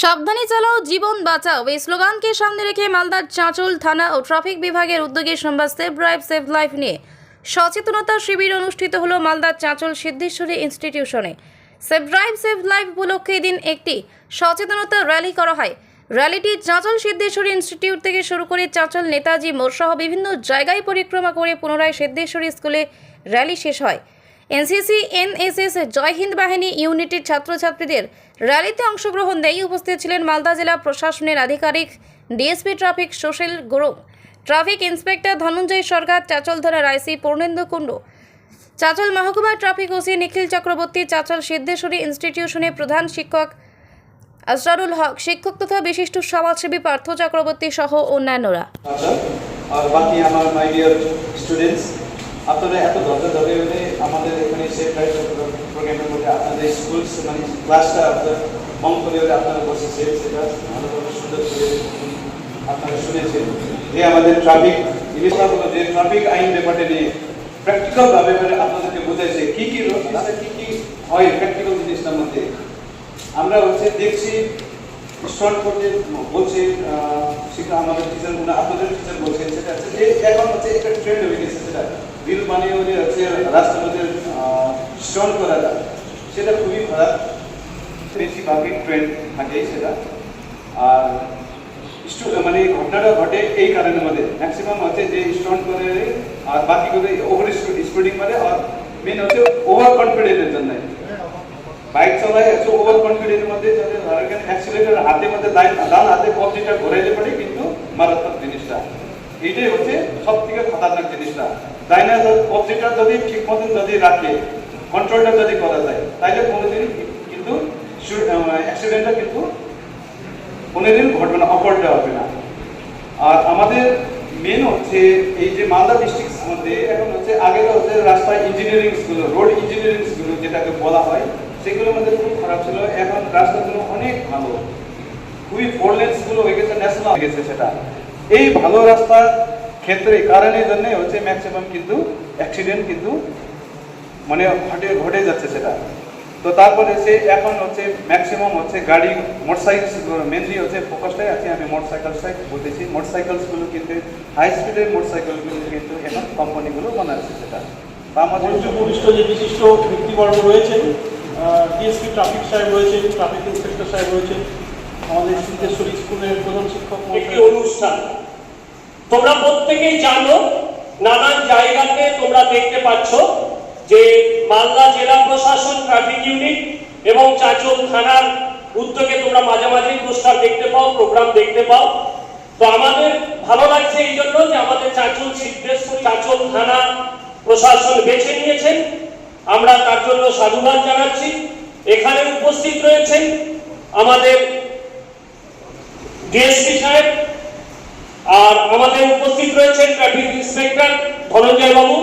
সাবধানে চালাও, জীবন বাঁচাও। এই স্লোগানকে সামনে রেখে মালদার চাঁচল থানা ও ট্রাফিক বিভাগের উদ্যোগে সোমবার সেভ ড্রাইভ, সেভ লাইফ নিয়ে সচেতনতা শিবির অনুষ্ঠিত হলো মালদার চাঁচল সিদ্ধেশ্বরী ইনস্টিটিউশনে। সেভ ড্রাইভ, সেভ লাইফ উপলক্ষে এদিন একটি সচেতনতা র্যালি করা হয়। র্যালিটি চাঁচল সিদ্ধেশ্বরী ইনস্টিটিউট থেকে শুরু করে চাঁচল নেতাজি মোড়সহ বিভিন্ন জায়গায় পরিক্রমা করে পুনরায় সিদ্ধেশ্বরী স্কুলে র্যালি শেষ হয়। এনসিসি, এনএসএস, জয় হিন্দ বাহিনী, ইউনিটির ছাত্রছাত্রীদের র্যালিতে অংশগ্রহণ দেয়। উপস্থিত ছিলেন মালদা জেলা প্রশাসনের আধিকারিক, ডিএসপি ট্রাফিক সোশ্যাল গুরু ট্রাফিক ইন্সপেক্টর ধনঞ্জয় সরকার চাচল থানার আইসি পূর্ণেন্দু কুণ্ডু, চাচল মহকুমা ট্রাফিক ওসি নিখিল চক্রবর্তী, চাচল সিদ্ধেশ্বরী ইনস্টিটিউশনের প্রধান শিক্ষক আজরারুল হক, শিক্ষক তথা বিশিষ্ট সমাজসেবী পার্থ চক্রবর্তী সহ অন্যান্যরা। আচ্ছা আর বাকি আমার মাই ডিয়ার স্টুডেন্টস আপনারা এত ধৈর্য ধরে হলে আমাদের এখানে ড্রাইভ প্রোগ্রামের মধ্যে আপনাদের স্কুল মানে ক্লাসটা আপনার মন করে আপনারা বসেছে সেটা ভালোভাবে সুন্দর করে আপনারা শুনেছেন। যে আমাদের ট্রাফিক যে ট্রাফিক আইন ব্যাপারটা নিয়ে প্র্যাকটিক্যাল ভাবে মানে আপনাদেরকে বোঝাইছে কি কি কি কি হয় প্র্যাকটিক্যাল জিনিসটার মধ্যে। আমরা হচ্ছে দেখছি স্টল করতে বলছে আহ, আমাদের টিচারগুলো আপনাদের টিচার বলছেন সেটা হচ্ছে যে এখন হচ্ছে একটা ট্রেন্ড হয়ে গেছে সেটা বিল বানিয়ে যে হচ্ছে মধ্যে স্টল করা যায়। সেটা খুবই খারাপ বেশিরভাগই ট্রেন্ড থাকে সেটা। আর স্টু- মানে ঘটনাটা ঘটে এই কারণের মধ্যে। ম্যাক্সিমাম হচ্ছে যে স্টল করে আর বাকি করে ওভার স্পিডিং করে আর মেন হচ্ছে ওভার কনফিডেন্সের জন্য। বাইক চালায় হচ্ছে ওভার কনফিডেন্সের মধ্যে যাদের ধরেন অ্যাক্সিলেটর হাতে মধ্যে ডান হাতে কবজিটা ঘোরাইলে পড়ে কিন্তু মারাত্মক জিনিসটা। এইটাই হচ্ছে সব থেকে খতরনাক জিনিসটা। ডাইনা কবজিটা যদি ঠিক মতন যদি রাখে কন্ট্রোলটা যদি করা যায় তাহলে কোনোদিন কিন্তু অ্যাক্সিডেন্টটা কিন্তু কোনোদিন ঘটবে না অপরটা হবে না। আর আমাদের মেন হচ্ছে এই যে মালদা ডিস্ট্রিক্ট মধ্যে, এখন হচ্ছে আগে তো হচ্ছে রাস্তায় engineering school road engineering school যেটাকে বলা হয় সেগুলোর মধ্যে খুব খারাপ ছিল, এখন রাস্তাগুলো অনেক ভালো। খুবই ফোর লেন্সগুলো হয়ে গেছে ন্যাশনাল হয়ে গেছে সেটা। এই ভালো রাস্তার ক্ষেত্রে কারণের জন্য হচ্ছে ম্যাক্সিমাম কিন্তু অ্যাক্সিডেন্ট কিন্তু মানে ঘটে ঘটে যাচ্ছে সেটা। তো তারপরে সে এখন হচ্ছে ম্যাক্সিমাম হচ্ছে গাড়ি মোটরসাইকেল মেনলি হচ্ছে ফোকাসটাই আছে, আমি মোটরসাইকেল বলতেছি। মোটরসাইকেলসগুলো কিন্তু হাই স্পিডের মোটরসাইকেলগুলো কিন্তু এখন কোম্পানিগুলো বানাচ্ছে সেটা। আমাদের যে বিশিষ্ট ব্যক্তিবর্গ রয়েছেন ডিএসপি ট্রাফিক সাহেব রয়েছেন ট্রাফিক ইন্সপেক্টর সাহেব রয়েছেন আমাদের সিদ্ধেশ্বরী স্কুলের প্রধান শিক্ষক একটি অনুষ্ঠান। তোমরা প্রত্যেকেই জানো, নানান জায়গাতে তোমরা দেখতে পাচ্ছ যে মালদা জেলা প্রশাসন ট্রাফিক ইউনিট এবং চাঁচল থানার উদ্যোগে তোমরা মাঝে মাঝে পোস্টার দেখতে পাও প্রোগ্রাম দেখতে পাও। তো আমাদের ভালো লাগছে এই জন্য যে আমাদের চাঁচল সিদ্ধেশ্বর, চাঁচল থানা প্রশাসন বেছে নিয়েছেন। আমরা তার জন্য সাধুবাদ জানাচ্ছি। এখানে উপস্থিত রয়েছেন আমাদের ডিএসপি সাহেব আর আমাদের উপস্থিত রয়েছেন ট্রাফিক ইন্সপেক্টর ধনঞ্জয় বাবু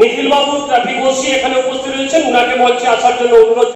নিখিল বাবু ট্রাফিক ওসি এখানে উপস্থিত রয়েছেন। উনাকে মঞ্চে আসার জন্য অনুরোধ